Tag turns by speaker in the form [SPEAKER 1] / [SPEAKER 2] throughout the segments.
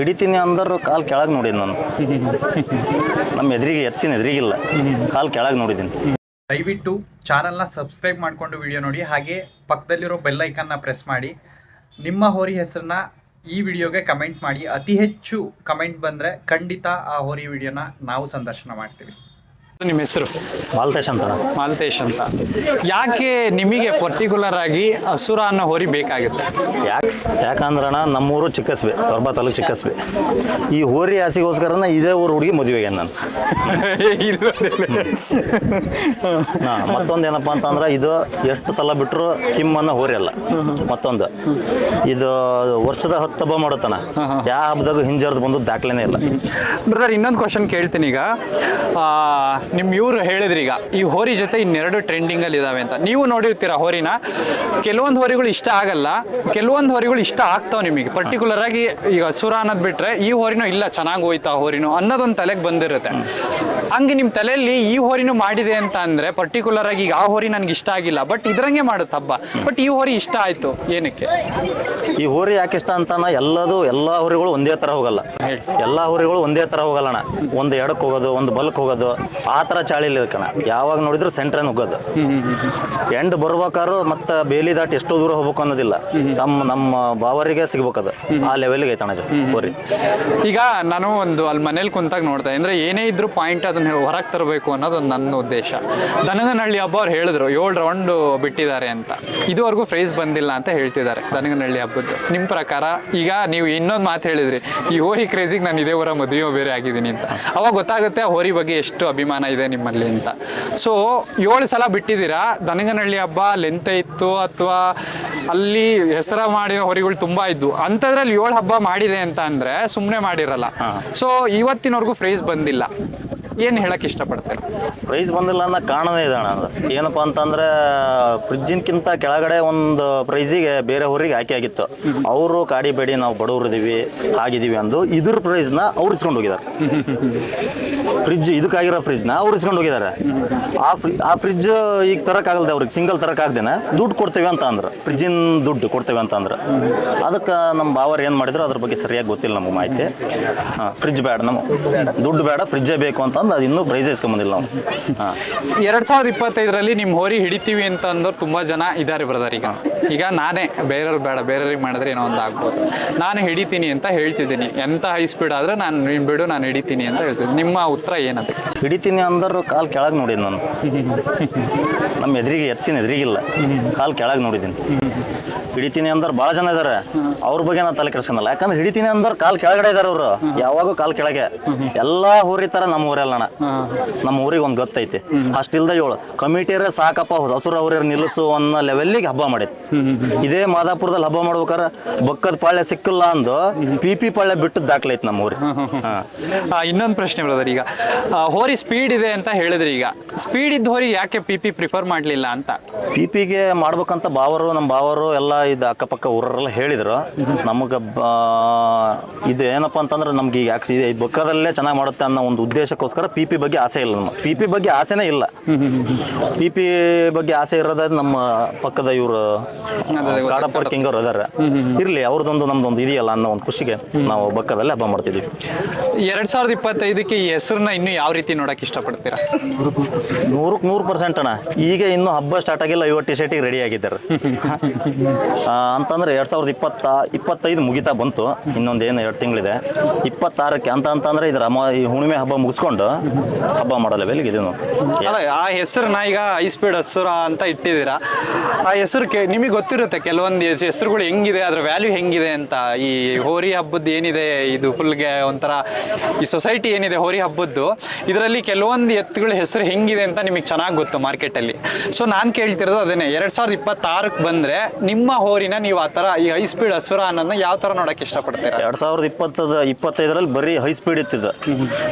[SPEAKER 1] ಹಿಡಿತೀನಿ ಅಂದ್ರೆ ಕಾಲು ಕೆಳಗೆ ನೋಡಿದ್ ನಾನು ನಮ್ಮ ಎದುರಿಗೆ ಎತ್ತಿನ ಎದುರಿಗಿಲ್ಲ ಕಾಲು ಕೆಳಗೆ ನೋಡಿದ್ದೀನಿ
[SPEAKER 2] ದಯವಿಟ್ಟು ಚಾನಲ್ನ ಸಬ್ಸ್ಕ್ರೈಬ್ ಮಾಡಿಕೊಂಡು ವಿಡಿಯೋ ನೋಡಿ ಹಾಗೆ ಪಕ್ಕದಲ್ಲಿರೋ ಬೆಲ್ಲೈಕನ್ನ ಪ್ರೆಸ್ ಮಾಡಿ ನಿಮ್ಮ ಹೋರಿ ಹೆಸರನ್ನ ಈ ವಿಡಿಯೋಗೆ ಕಮೆಂಟ್ ಮಾಡಿ ಅತಿ ಹೆಚ್ಚು ಕಮೆಂಟ್ ಬಂದರೆ ಖಂಡಿತ ಆ ಹೋರಿ ವಿಡಿಯೋನ ನಾವು ಸಂದರ್ಶನ ಮಾಡ್ತೀವಿ
[SPEAKER 3] ನಿಮ್ಮ ಹೆಸರು
[SPEAKER 1] ಮಾಲ್ತೇಶ್ ಅಂತ
[SPEAKER 3] ಮಾಲ್ತೇಶ್ ಅಂತ ಯಾಕೆ ನಿಮಗೆ ಪರ್ಟಿಕ್ಯುಲರ್ ಆಗಿ ಹಸುರ ಅನ್ನೋ ಹೋರಿ ಬೇಕಾಗುತ್ತೆ
[SPEAKER 1] ಯಾಕೆ ಯಾಕಂದ್ರ ನಮ್ಮೂರು ಚಿಕ್ಕಸ್ಬೆ ಸೊರಬ ತಾಲೂಕು ಚಿಕ್ಕಸ್ಬೆ ಈ ಹೋರಿ ಹಾಸಿಗೋಸ್ಕರ ಇದೇ ಊರು ಹುಡುಗಿ ಮದುವೆಗೆ ನಾನು ಮತ್ತೊಂದು ಏನಪ್ಪ ಅಂತಂದ್ರೆ ಇದು ಎಷ್ಟು ಸಲ ಬಿಟ್ಟರು ಕಿಮ್ಮನ್ನ ಹೋರಿ ಅಲ್ಲ ಮತ್ತೊಂದು ಇದು ವರ್ಷದ ಹತ್ತು ಹಬ್ಬ ಮಾಡುತ್ತಾನ ಯಾವ ಹಬ್ಬದಾಗ ಹಿಂಜರ್ದು ಬಂದು ದಾಖಲೆನೇ ಇಲ್ಲ
[SPEAKER 3] ಬ್ರದರ್ ಇನ್ನೊಂದು ಕ್ವಶನ್ ಕೇಳ್ತೀನಿ ಈಗ ನಿಮ್ಮ ಇವ್ರು ಹೇಳಿದ್ರಿ ಈಗ ಈ ಹೋರಿ ಜೊತೆ ಇನ್ನೆರಡು ಅಲ್ಲಿ ಇದಾವೆ ಅಂತ ನೀವು ನೋಡಿರ್ತೀರ ಹೋರಿನ ಕೆಲವೊಂದು ಹೋರಿಗಳು ಇಷ್ಟ ಆಗಲ್ಲ ಕೆಲವೊಂದು ಹೋರಿಗಳು ಇಷ್ಟ ಆಗ್ತಾವ ನಿಮಗೆ ಪರ್ಟಿಕ್ಯುಲರ್ ಆಗಿ ಈಗ ಸುರ ಅನ್ನೋದು ಬಿಟ್ರೆ ಈ ಹೋರಿನೂ ಇಲ್ಲ ಚೆನ್ನಾಗಿ ಹೋಯ್ತಾ ಹೋರಿನೂ ಅನ್ನೋದೊಂದು ತಲೆಗೆ ಬಂದಿರುತ್ತೆ ಹಂಗೆ ನಿಮ್ಮ ತಲೆಯಲ್ಲಿ ಈ ಹೋರಿನೂ ಮಾಡಿದೆ ಅಂತ ಅಂದ್ರೆ ಪರ್ಟಿಕ್ಯುಲರ್ ಆಗಿ ಈಗ ಆ ಹೋರಿ ನನಗೆ ಇಷ್ಟ ಆಗಿಲ್ಲ ಬಟ್ ಇದ್ರಂಗೆ ಮಾಡುತ್ತೆ ಹಬ್ಬ ಬಟ್ ಈ ಹೋರಿ ಇಷ್ಟ ಆಯ್ತು ಏನಕ್ಕೆ
[SPEAKER 1] ಈ ಹೋರಿ ಯಾಕೆ ಇಷ್ಟ ಅಂತ ಎಲ್ಲದು ಎಲ್ಲ ಹೋರಿಗಳು ಒಂದೇ ತರ ಹೋಗಲ್ಲ ಎಲ್ಲ ಹೋರಿಗಳು ಒಂದೇ ತರ ಹೋಗಲ್ಲಣ ಒಂದು ಎಡಕ್ಕೆ ಹೋಗೋದು ಒಂದು ಬಲ್ಕ್ ಹೋಗೋದು ಆ ಆ ಥರ ಚಾಳಿ ಇಲ್ಲ ಕಣ ಯಾವಾಗ ನೋಡಿದ್ರು ಸೆಂಟ್ರನ್ ಹೋಗೋದು ಎಂಡ್ ಬರ್ಬೇಕಾದ್ರು ಮತ್ತೆ ಬೇಲಿ ದಾಟಿ ಎಷ್ಟೋ ದೂರ ಹೋಗ್ಬೇಕು ಅನ್ನೋದಿಲ್ಲ ತಮ್ಮ ನಮ್ಮ ಬಾವರಿಗೆ ಸಿಗ್ಬೇಕದು ಆ ಲೆವೆಲ್ಗೆ ಐತಣದು ಹೋರಿ
[SPEAKER 3] ಈಗ ನಾನು ಒಂದು ಅಲ್ಲಿ ಮನೇಲಿ ಕುಂತಾಗ ನೋಡ್ತಾ ಅಂದ್ರೆ ಏನೇ ಇದ್ರು ಪಾಯಿಂಟ್ ಅದನ್ನ ಹೊರಗ್ ತರಬೇಕು ಅನ್ನೋದು ನನ್ನ ಉದ್ದೇಶ ದನಗನಹಳ್ಳಿ ಹಬ್ಬ ಅವ್ರು ಹೇಳಿದ್ರು ಏಳು ರೌಂಡ್ ಬಿಟ್ಟಿದ್ದಾರೆ ಅಂತ ಇದುವರೆಗೂ ಪ್ರೈಸ್ ಬಂದಿಲ್ಲ ಅಂತ ಹೇಳ್ತಿದ್ದಾರೆ ದನಗನಹಳ್ಳಿ ಹಬ್ಬದ್ದು ನಿಮ್ಮ ಪ್ರಕಾರ ಈಗ ನೀವು ಇನ್ನೊಂದು ಮಾತು ಹೇಳಿದ್ರಿ ಈ ಹೋರಿ ಕ್ರೇಜಿಗೆ ನಾನು ಇದೇ ಊರ ಮದುವೆ ಬೇರೆ ಆಗಿದ್ದೀನಿ ಅಂತ ಅವಾಗ ಗೊತ್ತಾಗುತ್ತೆ ಹೋರಿ ಬಗ್ಗೆ ಎಷ್ಟು ಅಭಿಮಾನ ಇದೆ ನಿಮ್ಮಲ್ಲಿ ಅಂತ ಸೊ ಏಳು ಸಲ ಬಿಟ್ಟಿದ್ದೀರಾ ದನಗನಹಳ್ಳಿ ಹಬ್ಬ ಲೆಂತೆ ಇತ್ತು ಅಥವಾ ಅಲ್ಲಿ ಹೆಸರ ಮಾಡಿರೋ ಹೊರಿಗಳು ತುಂಬಾ ಇದ್ವು ಅಂಥದ್ರಲ್ಲಿ ಏಳು ಹಬ್ಬ ಮಾಡಿದೆ ಅಂತ ಅಂದ್ರೆ ಸುಮ್ಮನೆ ಮಾಡಿರಲ್ಲ ಸೊ ಇವತ್ತಿನವರೆಗೂ ಪ್ರೈಸ್ ಬಂದಿಲ್ಲ ಏನು ಹೇಳಕ್ಕೆ ಇಷ್ಟಪಡ್ತೇನೆ
[SPEAKER 1] ಪ್ರೈಸ್ ಬಂದಿಲ್ಲ ಅನ್ನೋ ಕಾಣದೇ ಇದೆ ಅಣ್ಣ ಏನಪ್ಪಾ ಏನಪ್ಪ ಅಂತಂದ್ರೆ ಫ್ರಿಜ್ಜಿನ್ಕಿಂತ ಕೆಳಗಡೆ ಒಂದು ಪ್ರೈಸಿಗೆ ಬೇರೆ ಊರಿಗೆ ಹಾಕಿ ಆಗಿತ್ತು ಅವರು ಕಾಡಿ ಬೇಡಿ ನಾವು ಬಡವರಿದ್ದೀವಿ ಆಗಿದ್ದೀವಿ ಅಂದು ಇದ್ರ ಪ್ರೈಸ್ನ ಅವ್ರು ಇಸ್ಕೊಂಡು ಹೋಗಿದ್ದಾರೆ ಫ್ರಿಜ್ ಇದಕ್ಕಾಗಿರೋ ಫ್ರಿಜ್ನ ಅವ್ರು ಇಸ್ಕೊಂಡು ಹೋಗಿದ್ದಾರೆ ಆ ಫ್ರಿ ಆ ಫ್ರಿಜ್ ಈಗ ತರಕ್ಕಾಗಲ್ದೆ ಅವ್ರಿಗೆ ಸಿಂಗಲ್ ತರಕ್ಕಾಗ್ದೇನೆ ದುಡ್ಡು ಕೊಡ್ತೇವೆ ಅಂತ ಅಂದ್ರೆ ಫ್ರಿಜ್ಜಿನ ದುಡ್ಡು ಕೊಡ್ತೇವೆ ಅಂತ ಅಂದ್ರೆ ಅದಕ್ಕೆ ನಮ್ಮ ಬಾವರು ಏನು ಮಾಡಿದ್ರು ಅದ್ರ ಬಗ್ಗೆ ಸರಿಯಾಗಿ ಗೊತ್ತಿಲ್ಲ ನಮ್ಗೆ ಮಾಹಿತಿ ಫ್ರಿಜ್ ಬೇಡ ನಮ್ಮ ದುಡ್ಡು ಬೇಡ ಫ್ರಿಜ್ಜೇ ಬೇಕು ಅಂತ ಅದು ಇನ್ನೂ ಪ್ರೈಸ್ ಇಸ್ಕೊಂಬಂದಿಲ್ಲ ನಾವು
[SPEAKER 3] ಎರಡ್ ಸಾವಿರದ ಇಪ್ಪತ್ತೈದರಲ್ಲಿ ನಿಮ್ಮ ಹೋರಿ ಹಿಡಿತೀವಿ ಅಂತ ಅಂದ್ರೆ ತುಂಬಾ ಜನ ಇದ್ದಾರೆ ಬ್ರದರ್ ಈಗ ಈಗ ನಾನೇ ಬೇರೆಯವ್ರು ಬೇಡ ಬೇರೆಯವ್ರಿಗೆ ಮಾಡಿದ್ರೆ ಏನೋ ಒಂದು ಆಗ್ಬೋದು ನಾನು ಹಿಡಿತೀನಿ ಅಂತ ಹೇಳ್ತಿದ್ದೀನಿ ಎಂತ ಹೈ ಸ್ಪೀಡ್ ಆದ್ರೆ ನಾನು ನಿಮ್ ಬಿಡು ನಾನು ಹಿಡಿತೀನಿ ಅಂತ ಹೇಳ್ತೀನಿ ನಿಮ್ಮ ಉತ್ತರ ಏನದು
[SPEAKER 1] ಹಿಡಿತೀನಿ ಅಂದ್ರೆ ಕಾಲ್ ಕೆಳಗೆ ನೋಡಿದ್ ನಾನು ನಮ್ಮ ಎದುರಿಗೆ ಎತ್ತಿನ ಎದುರಿಗಿಲ್ಲ ಕಾಲ್ ಕೆಳಗೆ ನೋಡಿದ್ದೀನಿ ಹಿಡಿತೀನಿ ಅಂದ್ರೆ ಬಹಳ ಜನ ಇದಾರೆ ಅವ್ರ ಬಗ್ಗೆ ನಾ ತಲೆ ಕೆಡ್ಸ್ಕೊಂಡಲ್ಲ ಯಾಕಂದ್ರೆ ಹಿಡಿತೀನಿ ಅಂದ್ರೆ ಕಾಲ್ ಕೆಳಗಡೆ ಇದಾರೆ ಅವರು ಯಾವಾಗೂ ಕಾಲ್ ಕೆಳಗೆ ಎಲ್ಲಾ ಊರಿತರ ನಮ್ಮ ಊರಲ್ಲ ನಮ್ಮ ಊರಿಗೆ ಒಂದು ಗೊತ್ತೈತಿ ಅಷ್ಟಿಲ್ದ ಏಳು ಕಮಿಟಿಯರ ಸಾಕಪ್ಪ ಹಸುರ ಅವ್ರ ನಿಲ್ಲಿಸು ಅನ್ನೋ ಲೆವೆಲ್ಲಿಗೆ ಹಬ್ಬ ಮಾಡಿದ ಇದೇ ಮಾದಾಪುರದಲ್ಲಿ ಹಬ್ಬ ಮಾಡ್ಬೇಕಾರೆ ಬಕ್ಕದ ಪಾಳ್ಯ ಸಿಕ್ಕಿಲ್ಲ ಅಂದು ಪಿ ಪಿ ಪಾಳ್ಯ ಬಿಟ್ಟು ದಾಖಲೈತಿ ನಮ್ಮ ಊರಿ
[SPEAKER 3] ಇನ್ನೊಂದು ಪ್ರಶ್ನೆ ಬ್ರದರ್ ಈಗ ಹೋರಿ ಸ್ಪೀಡ್ ಇದೆ ಅಂತ ಹೇಳಿದ್ರಿ ಈಗ ಸ್ಪೀಡ್ ಇದ್ದ ಹೋರಿ ಯಾಕೆ ಪಿ ಪಿ ಪ್ರಿಫರ್ ಮಾಡಲಿಲ್ಲ ಅಂತ
[SPEAKER 1] ಪಿ ಪಿಗೆ ಮಾಡ್ಬೇಕಂತ ಬಾವರು ನಮ್ಮ ಬಾವರು ಎಲ್ಲ ಇದು ಅಕ್ಕಪಕ್ಕ ಊರಲ್ಲ ಹೇಳಿದ್ರು ನಮಗೆ ಇದು ಏನಪ್ಪ ಅಂತಂದ್ರೆ ನಮ್ಗೆ ಈಗ ಯಾಕೆ ಈ ಬೊಕ್ಕದಲ್ಲೇ ಚೆನ್ನಾಗಿ ಮಾಡುತ್ತೆ ಅನ್ನೋ ಒಂದು ಉದ್ದೇಶಕ್ಕೋಸ್ಕರ ಪಿ ಪಿ ಬಗ್ಗೆ ಆಸೆ ಇಲ್ಲ ನಮ್ಮ ಪಿ ಪಿ ಬಗ್ಗೆ ಆಸೆನೇ ಇಲ್ಲ ಪಿ ಪಿ ಬಗ್ಗೆ ಆಸೆ ಇರೋದ ನಮ್ಮ ಪಕ್ಕದ ಇವರು ಕಾಡಪ್ಪರ್ ಕಿಂಗರ್ ಅದಾರ ಇರಲಿ ಅವ್ರದ್ದೊಂದು ನಮ್ದೊಂದು ಇದೆಯಲ್ಲ ಅನ್ನೋ ಒಂದು ಖುಷಿಗೆ ನಾವು ಬಕ್ಕದಲ್ಲೇ ಹಬ್ಬ ಮಾಡ್ತಿದ್ದೀವಿ
[SPEAKER 3] ಎರಡ್ ಸಾವಿರದ ಇಪ್ಪತ್ತೈದಕ್ಕೆ ಈ ಹೆಸರನ್ನ ಇನ್ನು ಯಾವ ರೀತಿ ನೋಡಕ್ ಇಷ್ಟಪಡ್ತೀರಾ
[SPEAKER 1] ನೂರಕ್ಕೆ ನೂರು ಪರ್ಸೆಂಟ್ ಅಣ್ಣ ಈಗ ಇನ್ನು ಹಬ್ಬ ಸ್ಟಾರ್ಟ್ ಆಗಿಲ್ಲ ಐವತ್ತು ಟಿ ಶರ್ಟಿಗೆ ರೆಡಿ ಆಗಿದ್ದಾರೆ ಅಂತಂದ್ರೆ ಎರಡ್ ಸಾವಿರದ ಇಪ್ಪತ್ತ ಇಪ್ಪತ್ತೈದು ಮುಗಿತಾ ಬಂತು ಇನ್ನೊಂದು ಏನು ಎರಡು ತಿಂಗಳಿದೆ ಇಪ್ಪತ್ತಾರಕ್ಕೆ ಅಂತ ಅಂತಂದ್ರೆ ಇದ್ರ ಅಮ ಈ ಹುಣ್ಣಿಮೆ ಹಬ್ಬ ಮುಗಿಸ್ಕೊಂಡು ಹಬ್ಬ ಮಾಡಲ್ಲ ಬೆಲಿಗೆ ಇದನ್ನು
[SPEAKER 3] ಅಲ್ಲ ಆ ಹೆಸರನ್ನ ಈಗ ಐ ಸ್ಪೀಡ್ ಹಸುರ ಅಂತ ಇಟ್ಟಿದ್ದೀರಾ ಆ ಹೆಸರು ನಿಮಗೆ ಗೊತ್ತಿರುತ್ತೆ ಕೆಲವೊಂದು ಹೆಸರುಗಳು ಹೆಂಗಿದೆ ಅದ್ರ ವ್ಯಾಲ್ಯೂ ಹೆಂಗಿದೆ ಅಂತ ಈ ಹೋರಿ ಹಬ್ಬದ ಏನಿದೆ ಇದು ಫುಲ್ಗೆ ಒಂಥರ ಈ ಸೊಸೈಟಿ ಏನಿದೆ ಹೋರಿ ಹಬ್ಬದ್ದು ಇದರಲ್ಲಿ ಕೆಲವೊಂದು ಎತ್ತುಗಳ ಹೆಸರು ಹೆಂಗಿದೆ ಅಂತ ನಿಮಗೆ ಚೆನ್ನಾಗಿ ಗೊತ್ತು ಮಾರ್ಕೆಟಲ್ಲಿ ಸೊ ನಾನು ಕೇಳ್ತಿರೋದು ಅದೇನೆ ಎರಡು ಸಾವಿರದ ಇಪ್ಪತ್ತಾರಕ್ಕೆ ಬಂದರೆ ನಿಮ್ಮ ಹೋರಿನ ನೀವು ಆ ಈ ಹೈ ಸ್ಪೀಡ್ ಹಸುರ ಅನ್ನೋದನ್ನ ಯಾವ ತರ ನೋಡಕ್ಕೆ ಇಷ್ಟಪಡ್ತೀರಾ
[SPEAKER 1] ಎರಡ್ ಸಾವಿರದ ಇಪ್ಪತ್ತದ ಇಪ್ಪತ್ತೈದರಲ್ಲಿ ಬರೀ ಹೈ ಸ್ಪೀಡ್ ಇತ್ತಿದ್ದ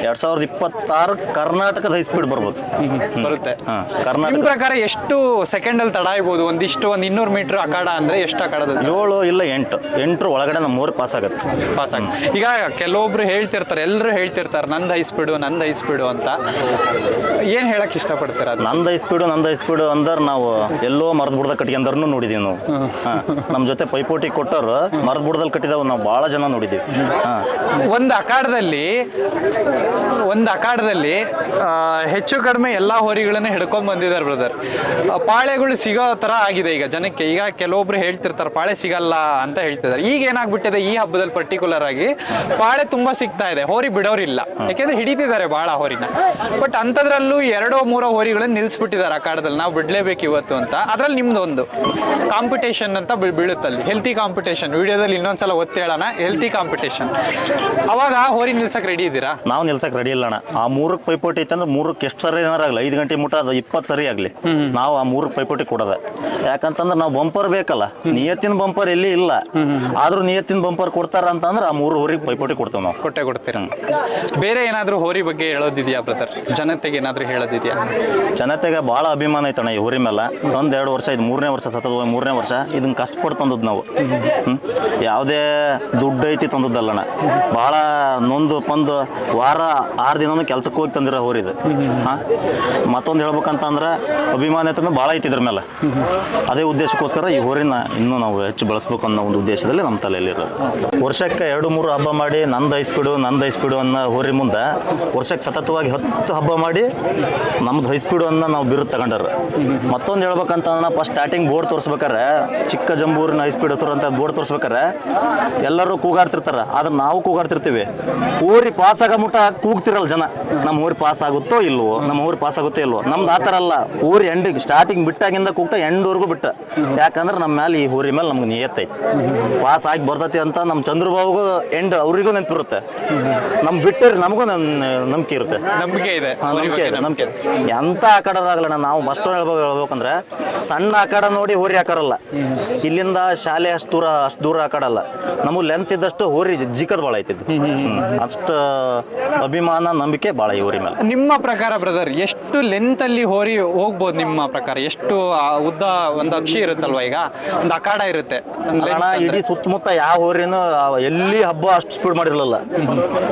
[SPEAKER 1] ಎರಡ್ ಸಾವಿರದ ಇಪ್ಪತ್ತಾರು ಕರ್ನಾಟಕದ ಹೈ ಸ್ಪೀಡ್ ಬರ್ಬೋದು
[SPEAKER 3] ಬರುತ್ತೆ
[SPEAKER 1] ಕರ್ನಾಟಕ
[SPEAKER 3] ಪ್ರಕಾರ ಎಷ್ಟು ಸೆಕೆಂಡ್ ಅಲ್ಲಿ ತಡ ಆಗ್ಬೋದು ಒಂದಿಷ್ಟು ಒಂದ್ ಇನ್ನೂರು ಮೀಟರ್ ಅಖಾಡ ಅಂದ್ರೆ ಎಷ್ಟು ಅಕಾಡ
[SPEAKER 1] ಏಳು ಇಲ್ಲ ಎಂಟು ಎಂಟ್ರ ಒಳಗಡೆ ನಮ್ಮ ಮೂರು ಪಾಸ್ ಆಗುತ್ತೆ
[SPEAKER 3] ಪಾಸ್ ಆಗುತ್ತೆ ಈಗ ಕೆಲವೊಬ್ರು ಹೇಳ್ತಿರ್ತಾರೆ ಎಲ್ಲರೂ ಹೇಳ್ತಿರ್ತಾರೆ ನಂದ್ ಹೈ ಸ್ಪೀಡು ನಂದು ಹೈ ಸ್ಪೀಡು ಅಂತ ಏನ್ ಹೇಳಕ್ ಇಷ್ಟಪಡ್ತೀರಾ ಅದು?
[SPEAKER 1] ನಂದು ಹೈ ಸ್ಪೀಡು ನಂದ್ ಹೈ ಸ್ಪೀಡು ಅಂದ್ರೆ ನಾವು ಎಲ್ಲೋ ಮರದ ಬಿಡದ ಅಂದ್ರೂ ನೋಡಿದೀವಿ ನಾವು ನಮ್ಮ ಜೊತೆ ಪೈಪೋಟಿ ಕೊಟ್ಟರು ಮರದ ಬುಡದಲ್ಲಿ ಕಟ್ಟಿದವು ನಾವು ಭಾಳ ಜನ ನೋಡಿದ್ದೀವಿ
[SPEAKER 3] ಒಂದು ಅಖಾಡದಲ್ಲಿ ಒಂದು ಅಖಾಡದಲ್ಲಿ ಹೆಚ್ಚು ಕಡಿಮೆ ಎಲ್ಲಾ ಹೋರಿಗಳನ್ನು ಹಿಡ್ಕೊಂಡ್ ಬಂದಿದ್ದಾರೆ ಬ್ರದರ್ ಪಾಳೆಗಳು ಸಿಗೋ ತರ ಆಗಿದೆ ಈಗ ಜನಕ್ಕೆ ಈಗ ಕೆಲವೊಬ್ರು ಹೇಳ್ತಿರ್ತಾರೆ ಪಾಳೆ ಸಿಗಲ್ಲ ಅಂತ ಹೇಳ್ತಿದ್ದಾರೆ ಈಗ ಏನಾಗ್ಬಿಟ್ಟಿದೆ ಈ ಹಬ್ಬದಲ್ಲಿ ಪರ್ಟಿಕ್ಯುಲರ್ ಆಗಿ ಪಾಳೆ ತುಂಬಾ ಸಿಗ್ತಾ ಇದೆ ಹೋರಿ ಬಿಡೋರಿಲ್ಲ ಯಾಕೆಂದ್ರೆ ಹಿಡಿತಿದ್ದಾರೆ ಬಹಳ ಹೋರಿನ ಬಟ್ ಅಂತದ್ರಲ್ಲೂ ಎರಡೋ ಮೂರೋ ಹೋರಿಗಳನ್ನ ನಿಲ್ಸ್ಬಿಟ್ಟಿದ್ದಾರೆ ಆ ಕಾಡದಲ್ಲಿ ನಾವು ಬಿಡ್ಲೇಬೇಕು ಇವತ್ತು ಅಂತ ಅದ್ರಲ್ಲಿ ನಿಮ್ದು ಒಂದು ಕಾಂಪಿಟೇಷನ್ ಅಂತ ಬೀಳುತ್ತಲ್ಲಿ ಹೆಲ್ತಿ ಕಾಂಪಿಟೇಷನ್ ವಿಡಿಯೋದಲ್ಲಿ ಇನ್ನೊಂದ್ಸಲ ಒತ್ತಿ ಹೇಳೋಣ ಹೆಲ್ತಿ ಕಾಂಪಿಟೇಷನ್ ಅವಾಗ ಹೋರಿ ನಿಲ್ಸಕ್ಕೆ ರೆಡಿ ಇದ್ದೀರಾ
[SPEAKER 1] ನಾವು ನಿಲ್ಸಕ್ ರೆಡಿ ಇಲ್ಲಣ್ಣ ಆ ಮೂರಕ್ಕೆ ಪೈಪೋಟಿ ಇತ್ತಂದ್ರೆ ಮೂರಕ್ಕೆ ಎಷ್ಟು ಸರಿ ಏನಾರ ಆಗಲಿ ಐದು ಗಂಟೆ ಮುಟ ಅದು ಇಪ್ಪತ್ತು ಸರಿ ಆಗಲಿ ನಾವು ಆ ಮೂರಕ್ಕೆ ಪೈಪೋಟಿ ಕೊಡೋದ ಯಾಕಂತಂದ್ರೆ ನಾವು ಬಂಪರ್ ಬೇಕಲ್ಲ ನಿಯತ್ತಿನ ಬಂಪರ್ ಎಲ್ಲಿ ಇಲ್ಲ ಆದ್ರೂ ನಿಯತ್ತಿನ ಬಂಪರ್ ಕೊಡ್ತಾರ ಅಂತಂದ್ರೆ ಆ ಮೂರು ಹೋರಿಗೆ ಪೈಪೋಟಿ ಕೊಡ್ತೇವೆ ನಾವು
[SPEAKER 3] ಕೊಟ್ಟೆ ಕೊಡ್ತೀರ ಬೇರೆ ಏನಾದರೂ ಹೋರಿ ಬಗ್ಗೆ ಹೇಳೋದಿದೆಯಾ ಬ್ರದರ್ ಜನತೆಗೆ ಏನಾದರೂ ಹೇಳೋದಿದೆಯಾ
[SPEAKER 1] ಜನತೆಗೆ ಭಾಳ ಅಭಿಮಾನ ಐತಣ್ಣ ಈ ಹೋರಿ ಮೇಲೆ ಒಂದೆರಡು ವರ್ಷ ಇದು ಮೂರನೇ ವರ್ಷ ಸತತವಾಗಿ ಮೂರನೇ ವರ್ಷ ಇದನ್ನ ಕಷ್ಟಪಟ್ಟು ತಂದದ್ದು ನಾವು ಯಾವುದೇ ದುಡ್ಡು ಐತಿ ತಂದದ್ದಲ್ಲಣ್ಣ ಭಾಳ ನೊಂದು ಪಂದು ವಾರ ಆರು ದಿನ ಕೆಲಸಕ್ಕೆ ಹೋಗಿ ತಂದಿರೋ ಹೋರಿದು ಹಾಂ ಮತ್ತೊಂದು ಹೇಳ್ಬೇಕಂತಂದ್ರೆ ಅಭಿಮಾನ್ಯತನ ಭಾಳ ಐತಿ ಇದ್ರ ಮೇಲೆ ಅದೇ ಉದ್ದೇಶಕ್ಕೋಸ್ಕರ ಈ ಹೋರಿನ ಇನ್ನೂ ನಾವು ಹೆಚ್ಚು ಬಳಸ್ಬೇಕು ಅನ್ನೋ ಒಂದು ಉದ್ದೇಶದಲ್ಲಿ ನಮ್ಮ ತಲೆಯಲ್ಲಿರೋದು ವರ್ಷಕ್ಕೆ ಎರಡು ಮೂರು ಹಬ್ಬ ಮಾಡಿ ನಂದು ಸ್ಪೀಡು ನಂದು ಸ್ಪೀಡು ಅನ್ನೋ ಹೋರಿ ಮುಂದೆ ವರ್ಷಕ್ಕೆ ಸತತವಾಗಿ ಹತ್ತು ಹಬ್ಬ ಮಾಡಿ ನಮ್ದು ಹೈಸ್ಪೀಡು ಅನ್ನ ನಾವು ಬಿರು ತಗೊಂಡಾರ ಮತ್ತೊಂದು ಹೇಳ್ಬೇಕಂತಂದ್ರೆ ಫಸ್ಟ್ ಸ್ಟಾರ್ಟಿಂಗ್ ಬೋರ್ಡ್ ತೋರಿಸ್ಬೇಕಾರೆ ಚಿಕ್ಕ ಚಿಕ್ಕ ಜಂಬೂರಿನ ಹೈಸ್ಪೀಡ್ ಹೆಸರು ಅಂತ ಬೋರ್ಡ್ ತೋರಿಸ್ಬೇಕಾರೆ ಎಲ್ಲರೂ ಕೂಗಾಡ್ತಿರ್ತಾರೆ ಆದ್ರೆ ನಾವು ಕೂಗಾಡ್ತಿರ್ತೀವಿ ಊರಿ ಪಾಸ್ ಆಗೋ ಮುಟ್ಟ ಕೂಗ್ತಿರಲ್ಲ ಜನ ನಮ್ಮ ಊರಿ ಪಾಸ್ ಆಗುತ್ತೋ ಇಲ್ವೋ ನಮ್ಮ ಊರಿ ಪಾಸ್ ಆಗುತ್ತೋ ಇಲ್ವೋ ನಮ್ದು ಆ ಥರ ಅಲ್ಲ ಊರಿ ಎಂಡಿಗೆ ಸ್ಟಾರ್ಟಿಂಗ್ ಬಿಟ್ಟಾಗಿಂದ ಕೂಗ್ತಾ ಎಂಡ್ವರೆಗೂ ಬಿಟ್ಟ ಯಾಕಂದ್ರೆ ನಮ್ಮ ಮೇಲೆ ಈ ಊರಿ ಮೇಲೆ ನಮ್ಗೆ ನಿಯತ್ತೈತಿ ಪಾಸ್ ಆಗಿ ಬರ್ತೈತಿ ಅಂತ ನಮ್ಮ ಚಂದ್ರಬಾಬುಗೂ ಎಂಡ್ ಅವ್ರಿಗೂ ನೆನಪಿರುತ್ತೆ ನಮ್ ಬಿಟ್ಟರೆ ನಮಗೂ ನಂಬಿಕೆ ಇರುತ್ತೆ
[SPEAKER 3] ನಂಬಿಕೆ ಇದೆ
[SPEAKER 1] ನಂಬಿಕೆ ನಂಬಿಕೆ ಎಂಥ ನಾವು ಮಸ್ಟೋರ್ ಹೇಳ್ಬೇಕು ಹೇಳ್ಬೇಕಂದ್ರೆ ಸಣ್ಣ ಆಕಾಡ ನೋಡಿ ಹೋರಿ ಹಾಕಾರಲ್ಲ ಇಲ್ಲಿಂದ ಶಾಲೆ ಅಷ್ಟು ದೂರ ಅಷ್ಟು ದೂರ ಆಕಡಲ್ಲ ನಮಗೆ ಲೆಂತ್ ಇದ್ದಷ್ಟು ಹೋರಿ ಜಿಕ್ಕದ ಭಾಳ ಐತಿದ್ದು ಅಷ್ಟು ಅಭಿಮಾನ ನಂಬಿಕೆ ಭಾಳ ಈ ಮೇಲೆ
[SPEAKER 3] ನಿಮ್ಮ ಪ್ರಕಾರ ಬ್ರದರ್ ಎಷ್ಟು ಲೆಂತ್ ಅಲ್ಲಿ ಹೋರಿ ಹೋಗ್ಬೋದು ನಿಮ್ಮ ಪ್ರಕಾರ ಎಷ್ಟು ಉದ್ದ ಒಂದು ಅಕ್ಷಿ ಇರುತ್ತಲ್ವಾ ಈಗ ಒಂದು ಅಖಾಡ ಇರುತ್ತೆ
[SPEAKER 1] ಅಣ್ಣ ಇಡೀ ಸುತ್ತಮುತ್ತ ಯಾವ ಹೋರಿನೂ ಎಲ್ಲಿ ಹಬ್ಬ ಅಷ್ಟು ಸ್ಪೀಡ್ ಮಾಡಿರ್ಲಿಲ್ಲ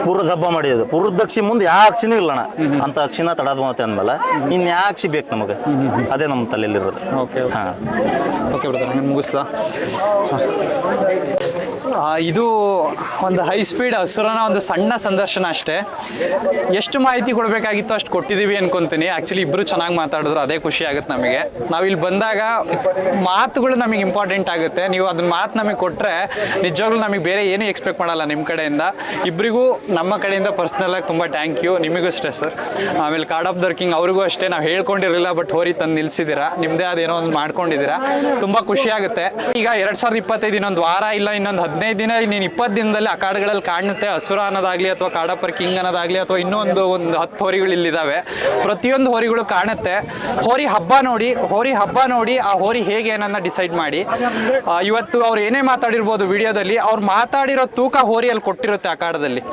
[SPEAKER 1] ಪೂರ್ವದ ಹಬ್ಬ ಮಾಡಿದ್ದು ಪೂರ್ವದ ಅಕ್ಷಿ ಮುಂದೆ ಯಾವ ಅಕ್ಷಿನೂ ಇಲ್ಲ ಅಣ್ಣ ಅಂತ ಅಕ್ಷಿನ ತಡದ್ ಮತ್ತೆ ಅಂದ್ಮೇಲೆ ಇನ್ ಯಾವ ಅಕ್ಷಿ ಬೇಕು ನಮಗೆ ಅದೇ ನಮ್ಮ ತಲೆಯಲ್ಲಿರೋದು
[SPEAKER 3] ಓಕೆ
[SPEAKER 1] ಹಾ
[SPEAKER 3] ಓಕೆ ಬ್ರದರ್ ಮುಗಿಸ್ 是啊 ಇದು ಒಂದು ಹೈ ಸ್ಪೀಡ್ ಹಸುರನ ಒಂದು ಸಣ್ಣ ಸಂದರ್ಶನ ಅಷ್ಟೇ ಎಷ್ಟು ಮಾಹಿತಿ ಕೊಡಬೇಕಾಗಿತ್ತು ಅಷ್ಟು ಕೊಟ್ಟಿದ್ದೀವಿ ಅನ್ಕೊಂತೀನಿ ಆ್ಯಕ್ಚುಲಿ ಇಬ್ಬರು ಚೆನ್ನಾಗಿ ಮಾತಾಡಿದ್ರು ಅದೇ ಖುಷಿ ಆಗುತ್ತೆ ನಮಗೆ ನಾವು ಇಲ್ಲಿ ಬಂದಾಗ ಮಾತುಗಳು ನಮಗೆ ಇಂಪಾರ್ಟೆಂಟ್ ಆಗುತ್ತೆ ನೀವು ಅದನ್ನ ಮಾತು ನಮಗೆ ಕೊಟ್ಟರೆ ನಿಜವಾಗ್ಲೂ ನಮಗೆ ಬೇರೆ ಏನು ಎಕ್ಸ್ಪೆಕ್ಟ್ ಮಾಡಲ್ಲ ನಿಮ್ಮ ಕಡೆಯಿಂದ ಇಬ್ಬರಿಗೂ ನಮ್ಮ ಕಡೆಯಿಂದ ಪರ್ಸ್ನಲಾಗಿ ತುಂಬ ಥ್ಯಾಂಕ್ ಯು ನಿಮಗೂ ಅಷ್ಟೇ ಸರ್ ಆಮೇಲೆ ಕಾರ್ಡ್ ಆಫ್ ದರ್ಕಿಂಗ್ ಅವ್ರಿಗೂ ಅಷ್ಟೇ ನಾವು ಹೇಳ್ಕೊಂಡಿರಲಿಲ್ಲ ಬಟ್ ಹೋರಿ ತಂದು ನಿಲ್ಸಿದ್ದೀರಾ ನಿಮ್ಮದೇ ಅದೇನೋ ಒಂದು ಮಾಡ್ಕೊಂಡಿದ್ದೀರಾ ತುಂಬ ಖುಷಿ ಆಗುತ್ತೆ ಈಗ ಎರಡು ಸಾವಿರದ ಇಪ್ಪತ್ತೈದು ಇನ್ನೊಂದು ವಾರ ಇಲ್ಲ ಇನ್ನೊಂದು ಹದಿನೈದು ಹದಿನೈದು ದಿನ ನೀನು ಇಪ್ಪತ್ತು ದಿನದಲ್ಲಿ ಆ ಕಾಡುಗಳಲ್ಲಿ ಕಾಣುತ್ತೆ ಹಸುರ ಅನ್ನೋದಾಗಲಿ ಅಥವಾ ಕಾಡಪ್ಪರ್ ಕಿಂಗ್ ಅನ್ನೋದಾಗಲಿ ಅಥವಾ ಇನ್ನೊಂದು ಒಂದು ಹತ್ತು ಹೋರಿಗಳು ಇಲ್ಲಿದ್ದಾವೆ ಪ್ರತಿಯೊಂದು ಹೋರಿಗಳು ಕಾಣುತ್ತೆ ಹೋರಿ ಹಬ್ಬ ನೋಡಿ ಹೋರಿ ಹಬ್ಬ ನೋಡಿ ಆ ಹೋರಿ ಹೇಗೆ ಏನನ್ನ ಡಿಸೈಡ್ ಮಾಡಿ ಇವತ್ತು ಅವ್ರು ಏನೇ ಮಾತಾಡಿರ್ಬೋದು ವಿಡಿಯೋದಲ್ಲಿ ಅವ್ರು ಮಾತಾಡಿರೋ ತೂಕ ಅಲ್ಲಿ ಕೊಟ್ಟಿರುತ್ತೆ ಆ ಕಾಡದಲ್ಲಿ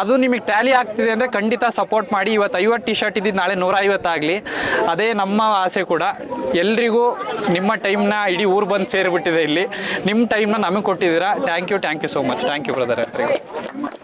[SPEAKER 3] ಅದು ನಿಮಗೆ ಟ್ಯಾಲಿ ಆಗ್ತಿದೆ ಅಂದರೆ ಖಂಡಿತ ಸಪೋರ್ಟ್ ಮಾಡಿ ಇವತ್ತು ಐವತ್ತು ಟಿ ಶರ್ಟ್ ಇದ್ದಿದ್ದು ನಾಳೆ ನೂರ ಐವತ್ತಾಗಲಿ ಅದೇ ನಮ್ಮ ಆಸೆ ಕೂಡ ಎಲ್ರಿಗೂ ನಿಮ್ಮ ಟೈಮ್ನ ಇಡೀ ಊರು ಬಂದು ಸೇರಿಬಿಟ್ಟಿದೆ ಇಲ್ಲಿ ನಿಮ್ಮ ಟೈಮ್ನ ನಮಗೆ ಕೊಟ್ಟಿದ್ದೀರಾ thank Thank you so much. Thank you, brother.